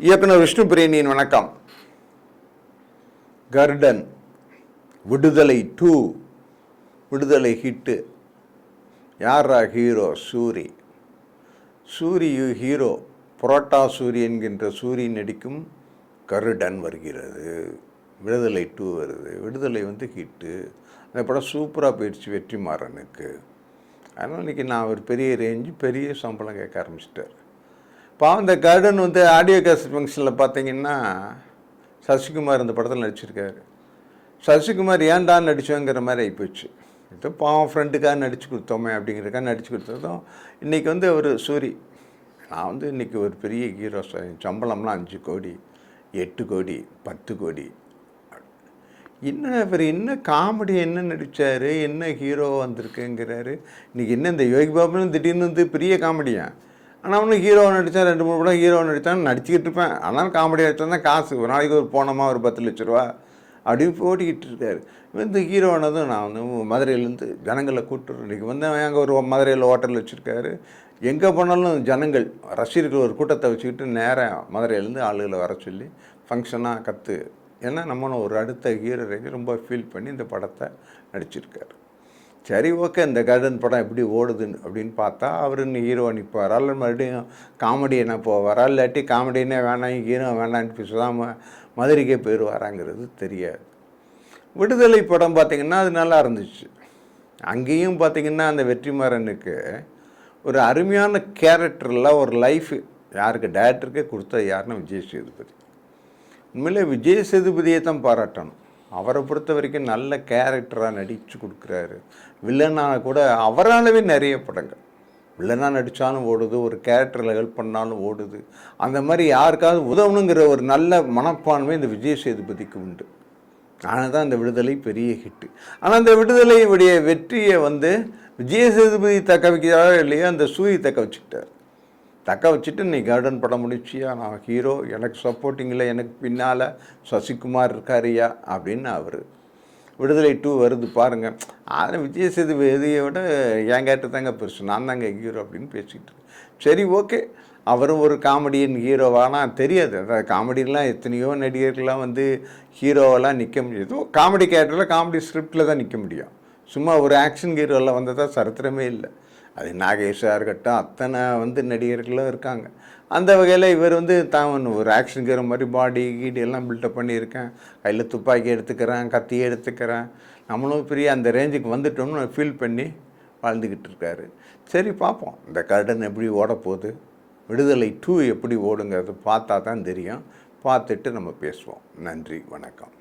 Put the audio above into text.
இயக்குனர் விஷ்ணு பிரேமியின் வணக்கம். கர்டன் விடுதலை டூ விடுதலை ஹிட்டு. யாரா ஹீரோ? சூரி. சூரி ஹீரோ புரோட்டா சூரி என்கின்ற சூரி நடிக்கும் கருடன் வருகிறது. விடுதலை டூ வருது. விடுதலை வந்து ஹிட்டு. அந்த படம் சூப்பராக போயிடுச்சு வெற்றிமாறனுக்கு. அதனால் இன்றைக்கி நான் ஒரு பெரிய ரேஞ்சு பெரிய சம்பளம் கேட்க ஆரம்பிச்சிட்டார் பாவம் இந்த கருடன் வந்து ஆடியோ கேசட் ஃபங்க்ஷனில் பார்த்தீங்கன்னா சசிகுமார் இந்த படத்தில் நடிச்சிருக்காரு. சசிகுமார் ஏன்டா நடிச்சோங்கிற மாதிரி ஆகிப்போச்சு ஏதோ பாவம் ஃப்ரெண்டுக்காக நடிச்சு கொடுத்தோமே அப்படிங்கிறக்காக நடிச்சு கொடுத்ததும் இன்றைக்கி வந்து அவர் சூரி. நான் வந்து இன்றைக்கி ஒரு பெரிய ஹீரோ சார் சம்பளம்லாம் அஞ்சு கோடி எட்டு கோடி பத்து கோடி. என்ன இவர் என்ன காமெடி என்ன நடித்தார் என்ன ஹீரோ வந்திருக்குங்கிறாரு. இன்றைக்கி என்ன இந்த யோகி பாபுன்னு திடீர்னு வந்து பெரிய காமெடியான் ஆனால் ஒன்று ஹீரோ நடித்தேன் ரெண்டு மூணு படம் ஹீரோ நடித்தான் நடிச்சுக்கிட்டு இருப்பேன். ஆனால் காமெடி அடித்தா தான் காசு. ஒரு நாளைக்கு ஒரு போனோமா ஒரு பத்து லட்ச ரூபா அப்படின்னு ஓடிக்கிட்டு இருக்காரு. இந்த ஹீரோனதும் நான் வந்து மதுரையிலேருந்து ஜனங்களை கூப்பிட்டு இன்றைக்கி வந்து அங்கே ஒரு மதுரையில் ஹோட்டல் வச்சுருக்காரு. எங்கே போனாலும் ஜனங்கள் ரசிகர்கள் ஒரு கூட்டத்தை வச்சுக்கிட்டு நேராக மதுரையிலேருந்து ஆளுகளை வர சொல்லி ஃபங்க்ஷனாக கற்று ஏன்னா நம்மளும் ஒரு அடுத்த ஹீரோ ரொம்ப ஃபீல் பண்ணி இந்த படத்தை நடிச்சிருக்காரு. சரி ஓகே இந்த கர்டன் படம் எப்படி ஓடுதுன்னு அப்படின்னு பார்த்தா அவர் இன்னும் ஹீரோ நிற்பாரா இல்லை மறுபடியும் காமெடி என்ன போவாரா? இல்லாட்டி காமெடினே வேணாம் ஹீரோ வேணான்னு பேசாமல் மதுரைக்கே போயிடுவாராங்கிறது தெரியாது. விடுதலை படம் பார்த்திங்கன்னா அது நல்லா இருந்துச்சு. அங்கேயும் பார்த்திங்கன்னா அந்த வெற்றிமாறனுக்கு ஒரு அருமையான கேரக்டரில் ஒரு லைஃப் யாருக்கு? டேரக்டருக்கே கொடுத்தது யாருன்னா விஜய் சேதுபதி. உண்மையிலே விஜய் சேதுபதியை தான் பாராட்டணும். அவரை பொறுத்த வரைக்கும் நல்ல கேரக்டராக நடித்து கொடுக்குறாரு. வில்லனாக கூட அவராலவே நிறைய படங்கள். வில்லனாக நடித்தாலும் ஓடுது ஒரு கேரக்டரில் ஹெல்ப் பண்ணாலும் ஓடுது. அந்த மாதிரி யாருக்காவது உதவணுங்கிற ஒரு நல்ல மனப்பான்மை இந்த விஜய் சேதுபதிக்கு உண்டு. ஆனால் தான் இந்த விடுதலை பெரிய ஹிட்டு ஆனால் அந்த விடுதலையுடைய வெற்றியை வந்து விஜய சேதுபதி தக்க வைக்கிறாரோ இல்லையோ அந்த சூரி தக்க வச்சுக்கிட்டார். தக்க வச்சுட்டு நீ கார்டன் படம் முடிச்சியா? நான் ஹீரோ எனக்கு சப்போர்ட்டிங்கில் எனக்கு பின்னால் சசிகுமார் இருக்காரியா அப்படின்னு அவர். விடுதலை டூ வருது பாருங்கள் அதில் விஜய் சேதுபதியை விட என் கேட்டு தாங்க பெருசு. நான் தாங்க ஹீரோ அப்படின்னு பேசிக்கிட்டு இருக்கேன். சரி ஓகே அவரும் ஒரு காமெடியன் ஹீரோவானா தெரியாது. அதாவது காமெடியெலாம் எத்தனையோ நடிகர்கள்லாம் வந்து ஹீரோவெல்லாம் நிற்க முடியாது. காமெடி கேரக்டரில் காமெடி ஸ்கிரிப்டில் தான் நிற்க முடியும். சும்மா ஒரு ஆக்ஷன் ஹீரோவில் வந்ததா சரித்திரமே இல்லை. அது நாகேஷாக இருக்கட்டும் அத்தனை வந்து நடிகர்களும் இருக்காங்க. அந்த வகையில் இவர் வந்து தான் ஒரு ஆக்ஷன் ஹீரோ மாதிரி பாடி கீடி எல்லாம் பில்டப் பண்ணியிருக்கேன். கையில் துப்பாக்கி எடுத்துக்கிறேன் கத்தி எடுத்துக்கிறேன். நம்மளும் பெரிய அந்த ரேஞ்சுக்கு வந்துட்டோம்னு ஃபீல் பண்ணி வாழ்ந்துக்கிட்டு இருக்காரு. சரி பார்ப்போம். இந்த கர்டன் எப்படி ஓட போகுது விடுதலை டூ எப்படி ஓடுங்கிறது பார்த்தா தான் தெரியும். பார்த்துட்டு நம்ம பேசுவோம். நன்றி வணக்கம்.